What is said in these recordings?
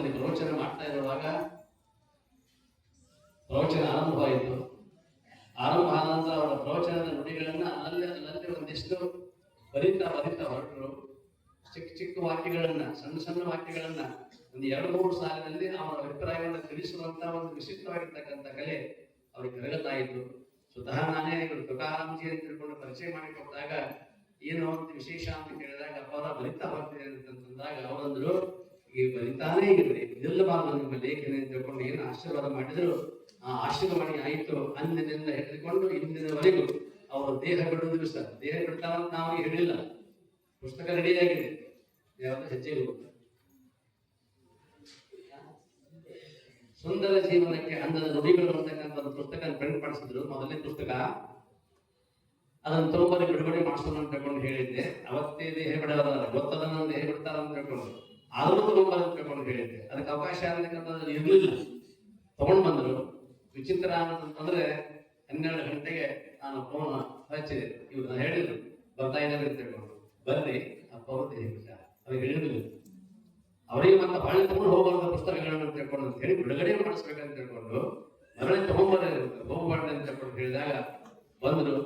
ಅಲ್ಲಿ ಪ್ರವಚನ ಮಾಡ್ತಾ ಇರುವಾಗ ಪ್ರವಚನ ಆರಂಭವಾಯಿತು ಆರಂಭ ಆದ ನಂತರ ಅವರ ಪ್ರವಚನದ ನುಡಿಗಳನ್ನ ಅಲ್ಲಲ್ಲಿ ಅಲ್ಲಲ್ಲಿ ಒಂದಿಷ್ಟು ಬರಿತಾ ಬರಿತಾ ಹೊರಟರು. ಚಿಕ್ಕ ಚಿಕ್ಕ ವಾಕ್ಯಗಳನ್ನ, ಸಣ್ಣ ಸಣ್ಣ ವಾಕ್ಯಗಳನ್ನ ಒಂದು ಎರಡು ಮೂರು ಸಾಲಿನಲ್ಲಿ ಅವರ ಅಭಿಪ್ರಾಯವನ್ನು ತಿಳಿಸುವಂತ ಒಂದು ವಿಶಿಷ್ಟವಾಗಿರ್ತಕ್ಕಂಥ ಕಲೆ ಅವ್ರಿಗೆ ಕರಗತಾ ಇದ್ರು ಸ್ವತಃ ನಾನೇ ಇವರು ತುಕಾರಾಮಜಿ ಅಂತ ತಿಳ್ಕೊಂಡು ಪರಿಚಯ ಮಾಡಿಕೊಟ್ಟಾಗ ಏನು ಅಂತ ವಿಶೇಷ ಅಂತ ಕೇಳಿದಾಗ ಅವರ ಬಲಿತಾ ಹೋಗ್ತಿದೆ ಅಂತಂದಾಗ ಅವರಂದ್ರು ಈ ಇದ್ರೆ ನಿಲ್ಲಬಾರದು ನಿಮ್ಮ ಲೇಖನ ತಿಳ್ಕೊಂಡು ಏನು ಆಶೀರ್ವಾದ ಮಾಡಿದ್ರು ಆ ಆಶೀರ್ವಾಣಿ ಆಯಿತು. ಅಂದಿನಿಂದ ಹಿಡಿದುಕೊಂಡು ಇಂದಿನವರೆಗೂ ಅವರು ದೇಹ ಬಿಡುವುದಿಲ್ಲ ಸರ್ ದೇಹ ಬಿಡ್ತಾರ ನಾವು ಹೇಳಿಲ್ಲ. ಪುಸ್ತಕ ರೆಡಿಯಾಗಿದೆ. ಯಾವ್ದು ಹೆಜ್ಜೆ ಸುಂದರ ಜೀವನಕ್ಕೆ ಅಂದದ ನುಡಿಗಳು ಅಂತಕ್ಕಂಥ ಒಂದು ಪುಸ್ತಕ ಪ್ರಿಂಟ್ ಮಾಡಿಸಿದ್ರು. ಮೊದಲನೇ ಪುಸ್ತಕ. ಅದನ್ನ ತಗೊಂಬರಿ ಬಿಡುಗಡೆ ಮಾಡಿಸೋಣ ಅಂತ ಹೇಳಿದ್ದೆ. ಅವತ್ತೇ ದೇಹ ಬಿಡೋದಲ್ಲ ಗೊತ್ತದ ದೇಹ ಬಿಡ್ತಾರ ಅಂತ ತಿಳ್ಕೊಂಡು. ಆದ್ರೂ ತಗೊಂಬರ ಕರ್ಕೊಂಡು ಹೇಳಿದ್ದೆ. ಅದಕ್ಕೆ ಅವಕಾಶ ಅಂತಕ್ಕಂಥದ್ದು ಇರಲಿಲ್ಲ. ತಗೊಂಡ್ ಬಂದ್ರು. ವಿಚಿತ್ರ ಅಂತಂದ್ರೆ ಹನ್ನೆರಡು ಗಂಟೆಗೆ ನಾನು ಫೋನ್ ಹಚ್ಚಿದೆ ಇವ್ರು ಹೇಳಿದ್ರು, ಬರ್ತಾ ಇದ್ದಾರೆ ಅಂತ ಹೇಳ್ಕೊಂಡು. ಬರ್ರಿ, ಅಪ್ಪ ಅವ್ರದ್ದು ದೇಹ ಬಿಟ್ಟ ಅವ್ರಿಗೆ ಹೇಳಿದ್ರು ಅವರಿಗೆ ಮತ್ತೆ ಬಾಳೆ ತಗೊಂಡು ಹೋಗುವಂತ ಪುಸ್ತಕಗಳನ್ನು ತಿಳ್ಕೊಂಡು ಅಂತ ಹೇಳಿ ಬಿಡುಗಡೆ ಮಾಡಿಸ್ಬೇಕಂತ ಹೇಳ್ಕೊಂಡು, ಮರಳಿ ತಗೊಂಡ್ಬರ ಹೋಗ್ಬಾರ್ದು ಅಂತ ಹೇಳ್ಕೊಂಡು ಹೇಳಿದಾಗ ಬಂದ್ರು.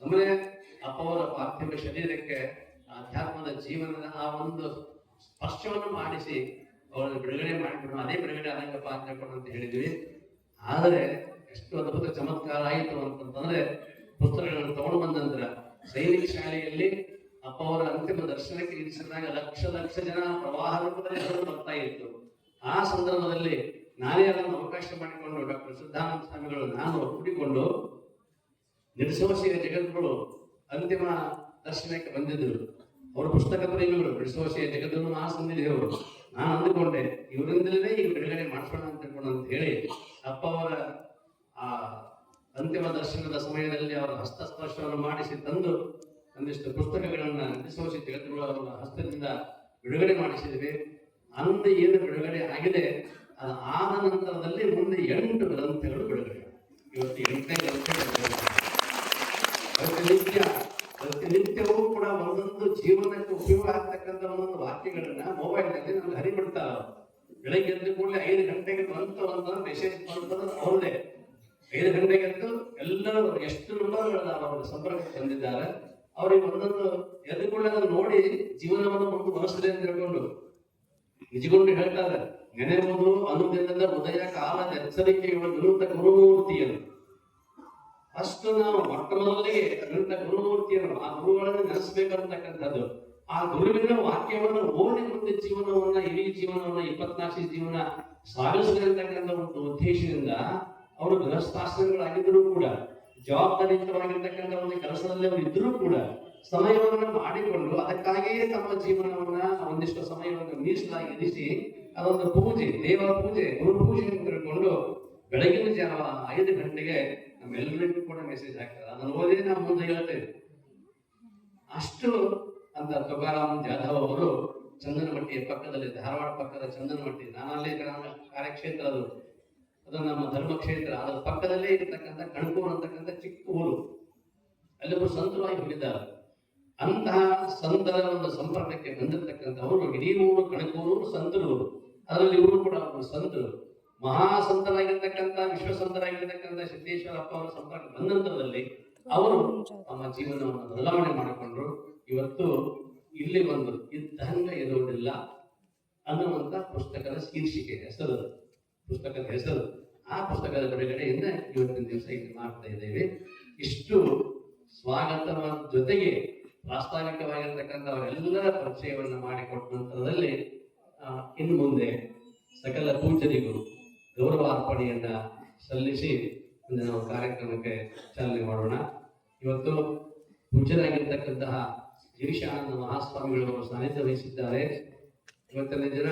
ಸುಮ್ಮನೆ ಅಪ್ಪವರ ಪಾರ್ಥಿವ ಶರೀರಕ್ಕೆ ಆಧ್ಯಾತ್ಮದ ಜೀವನದ ಆ ಒಂದು ಸ್ಪರ್ಶವನ್ನು ಮಾಡಿಸಿ ಅವರನ್ನು ಬಿಡುಗಡೆ ಮಾಡಿಬಿಡೋಣ ಅದೇ ಬಿಡುಗಡೆ ಆದಂಗಪ್ಪ ಅಂತ ಅಂತ ಹೇಳಿದ್ವಿ. ಆದರೆ ಎಷ್ಟು ಅದ್ಭುತ ಚಮತ್ಕಾರ ಆಯಿತು ಅಂತಂತಂದ್ರೆ ಪುಸ್ತಕಗಳನ್ನು ತಗೊಂಡು ಬಂದ ನಂತರ ಸೈನಿಕ ಶಾಲೆಯಲ್ಲಿ ಅಪ್ಪ ಅವರ ಅಂತಿಮ ದರ್ಶನಕ್ಕೆ ಇರಿಸಿದಾಗ ಲಕ್ಷ ಲಕ್ಷ ಜನ ಪ್ರವಾಹ ರೂಪದಲ್ಲಿ ಬರ್ತಾ ಇತ್ತು. ಆ ಸಂದರ್ಭದಲ್ಲಿ ನಾನೇ ಅದನ್ನು ಅವಕಾಶ ಮಾಡಿಕೊಂಡು ಡಾಕ್ಟರ್ ಸಿದ್ಧಾನಂದ ಸ್ವಾಮಿಗಳು, ನಾನು ಒಪ್ಪಿಕೊಂಡು ನಿರ್ಸೋಸಿಯ ಜಗತ್ಗಳು ಅಂತಿಮ ದರ್ಶನಕ್ಕೆ ಬಂದಿದ್ದರು. ಅವರು ಪುಸ್ತಕ ಪ್ರೇಮಿಗಳು ಬಿಡಿಸುವಶೀಯ ಜಗತ್ತನ್ನು ಆ ಸಂದಿದ್ದೇವರು ನಾನು ಅಂದುಕೊಂಡೆ, ಇವರಿಂದಲೇ ಈಗ ಬಿಡುಗಡೆ ಮಾಡಿಸೋಣ ಅಂತ ಅಂತ ಹೇಳಿ, ಅಪ್ಪ ಅವರ ಆ ಅಂತಿಮ ದರ್ಶನದ ಸಮಯದಲ್ಲಿ ಅವರ ಹಸ್ತಸ್ಪರ್ಶವನ್ನು ಮಾಡಿಸಿ ತಂದು ಒಂದಿಷ್ಟು ಪುಸ್ತಕಗಳನ್ನ ನಿರ್ಸವಶಿ ಜಗತ್ತುಗಳು ಅವರ ಹಸ್ತದಿಂದ ಬಿಡುಗಡೆ ಮಾಡಿಸಿದ್ವಿ. ಅಂದ ಏನು ಬಿಡುಗಡೆ ಆಗಿದೆ ಅದು ಆದ ನಂತರದಲ್ಲಿ ಮುಂದೆ ಎಂಟು ಗ್ರಂಥಗಳು ಬಿಡುಗಡೆ ಇವತ್ತು ಎಂಟನೇ ಗ್ರಂಥ ಬಿಡುಗಡೆ ಪ್ರತಿನಿತ್ಯ ಪ್ರತಿನಿತ್ಯವೂ ಕೂಡ ಒಂದೊಂದು ಜೀವನಕ್ಕೆ ಉಪಯೋಗ ಆಗ್ತಕ್ಕಂಥ ಒಂದೊಂದು ವಾಕ್ಯಗಳನ್ನ ಮೊಬೈಲ್ನಲ್ಲಿ ನಮ್ಗೆ ಹರಿಬಿಡ್ತಾರ ಬೆಳಗ್ಗೆ ಎದ್ದು ಕೂಡಲೇ ಐದು ಗಂಟೆಗೆ ಬಂತ ಒಂದು ಮೆಸೇಜ್ ಬಂತಂದ್ರೆ ಅವ್ರದೇ ಐದು ಗಂಟೆಗೆ ಎದ್ದು ಎಲ್ಲರೂ ಎಷ್ಟು ನಂಬರ್ಗಳನ್ನ ಅವರು ಸಂಪರ್ಕಕ್ಕೆ ಬಂದಿದ್ದಾರೆ ಅವ್ರಿಗೆ ಒಂದೊಂದು ಎದ್ದು ಕೂಡಲೇ ಅದನ್ನು ನೋಡಿ ಜೀವನವನ್ನು ಮುಂದುವರಿಸಿದೆ ಅಂತ ಹೇಳ್ಕೊಂಡು ನಿಜಗೊಂಡು ಹೇಳ್ತಾರೆ ನೆನೆಬಹುದು ಅನುದಿನದ ಉದಯ ಕಾಲದ ಎಚ್ಚರಿಕೆಗಳು ವಿನೂತ ಗುರುಮೂರ್ತಿಯನ್ನು. ಅಷ್ಟು ನಾವು ಮೊಟ್ಟ ಮೊದಲಿಗೆ ವಿನೂತ ಗುರುಮೂರ್ತಿಯನ್ನು ಆ ಗುರುಗಳನ್ನು ನೆನೆಸ್ಬೇಕಂತಕ್ಕಂಥದ್ದು. ಆ ಗುರುವಿನ ವಾಕ್ಯವನ್ನು ಮುಂದೆ ಜೀವನವನ್ನ, ಇಡೀ ಜೀವನವನ್ನ, ಇಪ್ಪತ್ನಾಲ್ಕು ಜೀವನ ಸಾಗಿಸಬೇಕಂತಕ್ಕಂಥ ಒಂದು ಉದ್ದೇಶದಿಂದ ಅವರು ಗೃಹಸ್ಥಾಶ್ರಮಗಳಾಗಿದ್ದರೂ ಕೂಡ, ಜವಾಬ್ದಾರಿಯುತವಾಗಿರ್ತಕ್ಕಂಥ ಒಂದು ಕೆಲಸದಲ್ಲಿ ಅವರು ಇದ್ರೂ ಕೂಡ ಸಮಯವನ್ನು ಮಾಡಿಕೊಂಡು ಅದಕ್ಕಾಗಿಯೇ ತಮ್ಮ ಜೀವನವನ್ನ ಒಂದಿಷ್ಟು ಸಮಯವನ್ನು ಮೀಸಲಾಗಿ ಇರಿಸಿ ಅದೊಂದು ಪೂಜೆ, ದೇವ ಪೂಜೆ, ಗುರು ಪೂಜೆ ಅಂತ ತಿಳ್ಕೊಂಡು ಬೆಳಗಿನ ಜಾವ ಐದು ಗಂಟೆಗೆ ನಮ್ಮೆಲ್ಲರಿಗೂ ಕೂಡ ಮೆಸೇಜ್ ಹಾಕ್ತಾರೆ. ಅದನ್ನು ಓದಿ ನಾವು ಮುಂದೆ ಹೇಳ್ತೇವೆ ಅಷ್ಟು ಅಂತ ತುಕಾರಾಮ್ ಜಾಧವ್ ಅವರು ಚಂದನಮಟ್ಟಿಯ ಪಕ್ಕದಲ್ಲಿ, ಧಾರವಾಡ ಪಕ್ಕದ ಚಂದನಮಟ್ಟಿ ನಾನಲ್ಲಿ ಕಾರ್ಯಕ್ಷೇತ್ರ ಅದು. ಅದು ನಮ್ಮ ಧರ್ಮಕ್ಷೇತ್ರ. ಅದರ ಪಕ್ಕದಲ್ಲೇ ಇರತಕ್ಕಂಥ ಕಣಕೂರು ಅಂತಕ್ಕಂಥ ಚಿಕ್ಕ ಊರು. ಅಲ್ಲಿ ಒಬ್ಬರು ಸಂತರಾಗಿ ಹೋಗಿದ್ದಾರೆ. ಅಂತಹ ಸಂತರ ಒಂದು ಸಂಪರ್ಕಕ್ಕೆ ಬಂದಿರತಕ್ಕಂಥವರು ಇಡೀ ಊರು ಕಣಕೂರು ಸಂತರು ಅದರಲ್ಲಿ ಇವರು ಕೂಡ ಒಬ್ಬರು ಸಂತರು. ಮಹಾ ಸಂತರಾಗಿರ್ತಕ್ಕಂಥ ವಿಶ್ವ ಸಂತರಾಗಿರ್ತಕ್ಕಂಥ ಸಿದ್ದೇಶ್ವರಪ್ಪ ಅವರ ಸಂಪರ್ಕ ಬಂದಂತರದಲ್ಲಿ ಅವರು ತಮ್ಮ ಜೀವನವನ್ನು ಬದಲಾವಣೆ ಮಾಡಿಕೊಂಡ್ರು. ಇವತ್ತು ಇಲ್ಲಿ ಒಂದು ಇದ್ದಂಗ ಇರುವುದಿಲ್ಲ ಅನ್ನುವಂತ ಪುಸ್ತಕದ ಶೀರ್ಷಿಕೆ, ಹೆಸರು. ಪುಸ್ತಕದ ಹೆಸರು. ಆ ಪುಸ್ತಕದ ಬಿಡುಗಡೆಯಿಂದ ಇವತ್ತಿನ ದಿವಸ ಇಲ್ಲಿ ಮಾಡ್ತಾ ಇದ್ದೇವೆ. ಇಷ್ಟು ಸ್ವಾಗತದ ಜೊತೆಗೆ ಪ್ರಾಸ್ತಾವಿಕವಾಗಿರ್ತಕ್ಕಂಥ ಅವರೆಲ್ಲರ ಪರಿಚಯವನ್ನು ಮಾಡಿಕೊಟ್ಟ ನಂತರದಲ್ಲಿ ಇನ್ನು ಮುಂದೆ ಸಕಲ ಪೂಜರಿಗೂ ಗೌರವಾರ್ಪಣೆಯನ್ನ ಸಲ್ಲಿಸಿ ಮುಂದೆ ನಾವು ಕಾರ್ಯಕ್ರಮಕ್ಕೆ ಚಾಲನೆ ಮಾಡೋಣ. ಇವತ್ತು ಪೂಜ್ಯರಾಗಿರ್ತಕ್ಕಂತಹ ಗಿರೀಶಾನಂದ ಮಹಾಸ್ವಾಮಿಗಳು ಅವರು ಸಾನ್ನಿಧ್ಯ ವಹಿಸಿದ್ದಾರೆ. ಇವತ್ತಿನ ದಿನ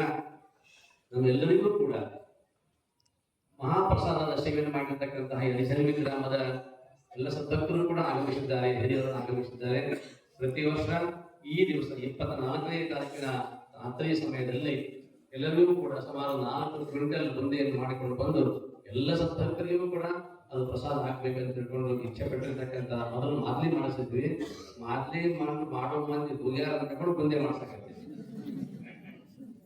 ನಮ್ಮೆಲ್ಲರಿಗೂ ಕೂಡ ಮಹಾಪ್ರಸಾದದ ಸೇವೆಯನ್ನು ಮಾಡಿರ್ತಕ್ಕಂತಹ ಯಲಿಸಲ್ವಿ ಗ್ರಾಮದ ಎಲ್ಲ ಸದ್ಭಕ್ತರು ಕೂಡ ಆಗಮಿಸಿದ್ದಾರೆ ಹಿರಿಯರು ಆಗಮಿಸಿದ್ದಾರೆ. ಪ್ರತಿ ವರ್ಷ ಈ ದಿವಸ ಇಪ್ಪತ್ತ ನಾಲ್ಕನೇ ತಾರೀಕಿನ ರಾತ್ರಿ ಸಮಯದಲ್ಲಿ ಎಲ್ಲರಿಗೂ ಕೂಡ ಸುಮಾರು ನಾಲ್ಕು ಕ್ವಿಂಟಲ್ ಬಂದೆಯನ್ನು ಮಾಡಿಕೊಂಡು ಬಂದು ಎಲ್ಲ ಸದ್ಭಕ್ತರಿಗೂ ಕೂಡ ಅದು ಪ್ರಸಾದ ಹಾಕ್ಬೇಕಂತ ತಿಳ್ಕೊಂಡು ಇಚ್ಛೆ ಪಟ್ಟಿರ್ತಕ್ಕಂಥ ಮೊದಲು ಮಾದ್ಲಿ ಮಾಡಿಸಿದ್ವಿ. ಮಾದ್ಲಿ ಮಾಡಿ ಮಾಡೋ ಮಂದಿ ಗುಗ್ಯಾರ ಅಂತ ಬುಂದಿ ಮಾಡ್ಸಕ್ಕೆ.